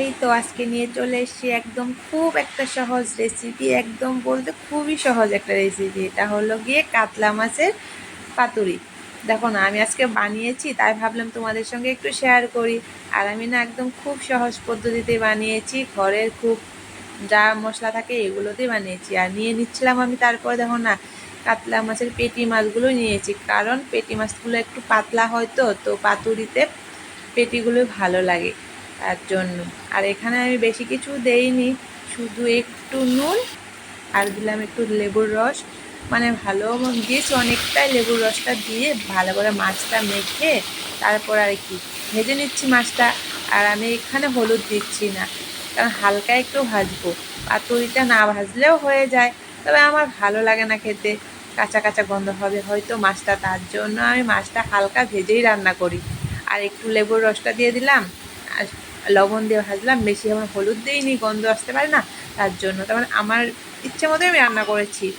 এই তো আজকে নিয়ে চলে এসেছি একদম খুব একটা সহজ রেসিপি একদম বলতে খুবই সহজ একটা রেসিপি এটা হলো গিয়ে কাতলা মাছের পাতুরি। দেখো না, আমি আজকে বানিয়েছি, তাই ভাবলাম তোমাদের সঙ্গে একটু শেয়ার করি। আর আমি না একদম খুব সহজ পদ্ধতিতে বানিয়েছি, ঘরের খুব যা মশলা থাকে এগুলোতেই বানিয়েছি। আর নিয়ে নিচ্ছিলাম আমি তারপরে দেখো না, কাতলা মাছের পেটি মাছগুলো নিয়েছি। কারণ পেটি মাছগুলো একটু পাতলা হয় তো তো পাতুরিতে পেটিগুলো ভালো লাগে। তার জন্য। আর এখানে আমি বেশি কিছু দেইনি, শুধু একটু নুন আর দিলাম একটু লেবুর রস। মানে ভালো দিয়েছি, অনেকটাই লেবুর রসটা দিয়ে ভালো করে মাছটা মেখে তারপর আর কি ভেজে নিচ্ছি মাছটা। আর আমি এখানে হলুদ দিচ্ছি না, কারণ হালকা একটু ভাজবো। পাতুরিটা না ভাজলেও হয়ে যায়, তবে আমার ভালো লাগে না খেতে। কাঁচা কাঁচা গন্ধ হবে হয়তো মাছটা, তার জন্য আমি মাছটা হালকা ভেজেই রান্না করি। আর একটু লেবুর রসটা দিয়ে দিলাম, আর লবণ দিয়ে ভাজলাম, বেশি আমার হলুদ দিইনি, গন্ধ আসতে পারে না, তার জন্য। তার মানে আমার ইচ্ছে মতোই আমি রান্না করেছি।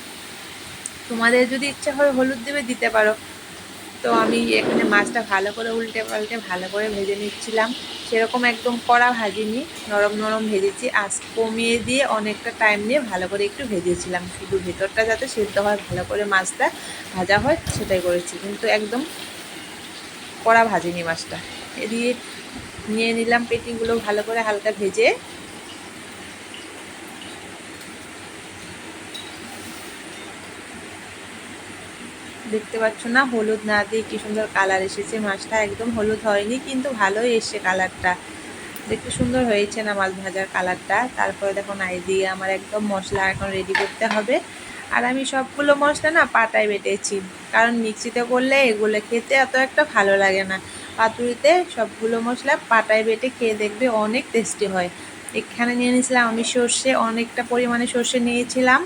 তোমাদের যদি ইচ্ছা হয় হলুদ দেবে, দিতে পারো। তো আমি এখানে মাছটা ভালো করে উল্টে পাল্টে ভালো করে ভেজে নিচ্ছিলাম। সেরকম একদম কড়া ভাজিনি, নরম নরম ভেজেছি। আজ কমিয়ে দিয়ে অনেকটা টাইম নিয়ে ভালো করে একটু ভেজেছিলাম। শুধু ভেতরটা যাতে সেদ্ধ হয়, ভালো করে মাছটা ভাজা হয়, সেটাই করেছি। কিন্তু একদম কড়া ভাজিনি মাছটা। এদিকে নিয়ে নিলাম পেটিগুলো ভালো করে হালকা ভেজে। দেখতে পাচ্ছ না, হলুদ না দিয়ে কি সুন্দর কালার এসেছে। মাছটা একদম হলুদ হয়নি, কিন্তু ভালোই এসছে কালারটা। দেখতে সুন্দর হয়েছে না মাছ ভাজার কালারটা। তারপরে দেখো নাই দিয়ে আমার একদম মশলা এখন রেডি করতে হবে। আর আমি সবগুলো মশলা না পাটায় বেটেছি, কারণ মিক্সিতে করলে এগুলো খেতে এত একটা ভালো লাগে না। পাতুরিতে সবগুলো মশলা পাটায় বেটে খেয়ে দেখবে অনেক টেস্টি হয়। এখানে নিয়ে নিয়েছিলাম আমি সর্ষে, অনেকটা পরিমাণে সর্ষে নিয়েছিলাম,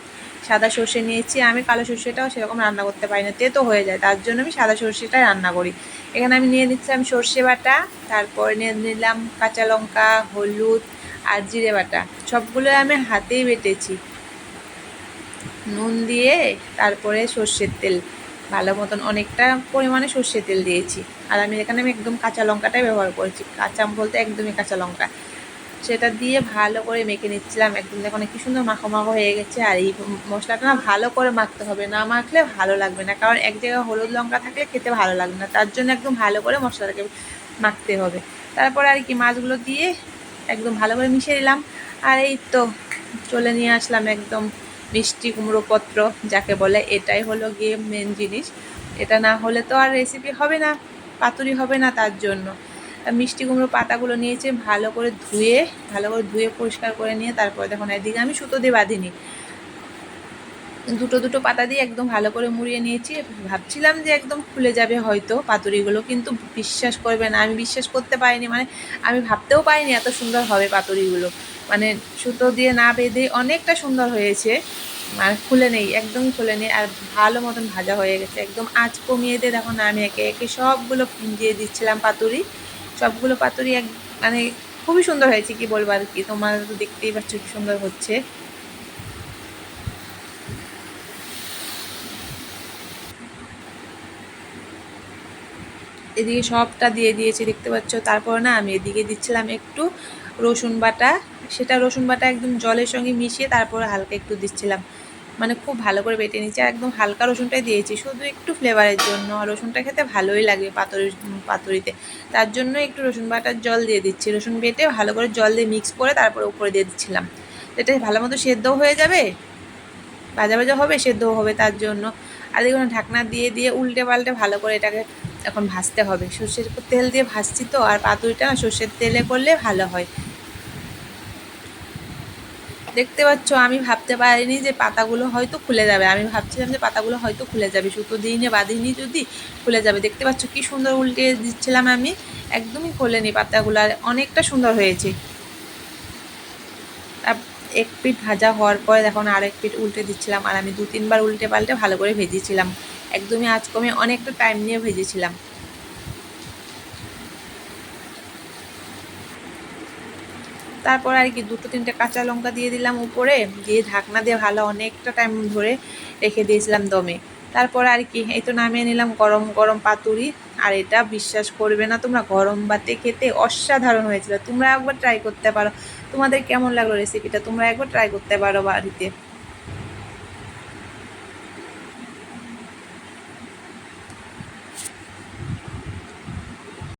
সাদা সর্ষে নিয়েছি। আমি কালো সর্ষেটাও সেরকম রান্না করতে পারি না তেতো হয়ে যায়, তার জন্য আমি সাদা সর্ষেটাই রান্না করি। এখানে আমি নিয়ে নিচ্ছিলাম সর্ষে বাটা, তারপরে নিয়ে নিলাম কাঁচা লঙ্কা, হলুদ আর জিরে বাটা। সবগুলো আমি হাতেই বেটেছি। নুন দিয়ে তারপরে সর্ষের তেল, ভালো মতন অনেকটা পরিমাণে সর্ষের তেল দিয়েছি। আর আমি এখানে আমি একদম কাঁচা লঙ্কাটাই ব্যবহার করেছি। কাঁচা বলতে একদমই কাঁচা লঙ্কা। সেটা দিয়ে ভালো করে মেখে নিচ্ছিলাম। একদম দেখুন কি সুন্দর মাখো মাখো হয়ে গেছে। আর এই মশলাটা না ভালো করে মাখতে হবে। না মাখলে ভালো লাগবে না। কারণ এক জায়গায় হলুদ লঙ্কা থাকলে খেতে ভালো লাগবে না। তার জন্য একদম ভালো করে মশলাটাকে মাখতে হবে। তারপরে আর কি মাছগুলো দিয়ে একদম ভালো করে মিশিয়ে দিলাম আর এই তো চলে নিয়ে আসলাম একদম মিষ্টি কুমড়ো পত্র, যাকে বলে এটাই হলো গিয়ে মেন জিনিস। এটা না হলে তো আর রেসিপি হবে না। পাতুরি হবে না তার জন্য। মিষ্টি কুমড়ো পাতাগুলো নিয়েছি, ভালো করে ধুয়ে, ভালো করে ধুয়ে পরিষ্কার করে নিয়ে তারপরে দেখুন এদিকে আমি সুতো দিয়ে বাঁধিনি। দুটো দুটো পাতা দিয়ে একদম ভালো করে মুড়িয়ে নিয়েছি। ভাবছিলাম যে একদম খুলে যাবে হয়তো পাতুরিগুলো, কিন্তু বিশ্বাস করবে না, আমি বিশ্বাস করতে পারিনি। মানে আমি ভাবতেও পারিনি এত সুন্দর হবে পাতুরিগুলো। মানে সুতো দিয়ে না বেঁধে অনেকটা সুন্দর হয়েছে। আর খুলে নেই, একদম খুলে নেই, আর ভালো মতন ভাজা হয়ে গেছে। একদম আঁচ কমিয়ে দিয়ে দেখো না, আমি একে একে সবগুলো দিয়ে দিচ্ছিলাম পাতুরি। সবগুলো পাতুরি এক মানে খুবই সুন্দর হয়েছে, কি বলব আর কি, তোমার তো দেখতেই পাচ্ছ কি সুন্দর হচ্ছে। এদিকে সবটা দিয়ে দিয়েছি, দেখতে পাচ্ছ? তারপর না, আমি এদিকে দিচ্ছিলাম একটু রসুন বাটা। সেটা রসুন বাটা একদম জলের সঙ্গে মিশিয়ে তারপর হালকা একটু দিচ্ছিলাম। মানে খুব ভালো করে বেটে নিচ্ছি একদম হালকা রসুনটাই দিয়েছি। শুধু একটু ফ্লেভারের জন্য। রসুনটা খেতে ভালোই লাগে পাতুরি পাতুরিতে। তার জন্য একটু রসুন বাটার জল দিয়ে দিচ্ছি। রসুন বেটে ভালো করে জল দিয়ে মিক্স করে তারপরে উপরে দিয়ে দিচ্ছিলাম। এটা ভালো মতো সেদ্ধও হয়ে যাবে, ভাজা ভাজা হবে, সেদ্ধও হবে তার জন্য। আর দেখুন, ঢাকনা দিয়ে দিয়ে উল্টে পাল্টে ভালো করে এটাকে এখন ভাজতে হবে। সর্ষের তেল দিয়ে ভাজছি তো, আর পাতুরিটা সর্ষের তেলে করলে ভালো হয়। দেখতে পাচ্ছ, আমি ভাবতে পারিনি যে পাতাগুলো হয়তো খুলে যাবে। আমি ভাবছিলাম যে পাতাগুলো হয়তো খুলে যাবে, সুতো দিইনি, বাঁধিনি যদি খুলে যাবে। দেখতে পাচ্ছ, কি সুন্দর উল্টে দিচ্ছিলাম আমি, একদমই খোলেনি পাতাগুলো, আর অনেকটা সুন্দর হয়েছে। এক পিঠ ভাজা হওয়ার পরে দেখুন আরেক পিঠ উল্টে দিচ্ছিলাম, আর আমি দু তিনবার উল্টে পাল্টে ভালো করে ভেজেছিলাম। একদমই আজ কমে অনেকটা টাইম নিয়ে ভেজেছিলাম। তারপর আর কি দুটো তিনটে কাঁচা লঙ্কা দিয়ে দিলাম উপরে, দিয়ে ঢাকনা দিয়ে ভালো অনেকটা টাইম ধরে রেখে দিয়েছিলাম দমে। তারপর আর কি, এই তো নামিয়ে নিলাম গরম গরম পাতুরি। আর এটা বিশ্বাস করবে না তোমরা, গরম বাতে খেতে অসাধারণ হয়েছিল। তোমরা একবার ট্রাই করতে পারো। তোমাদের কেমন লাগল রেসিপিটা তোমরা একবার ট্রাই করতে পারো বাড়িতে।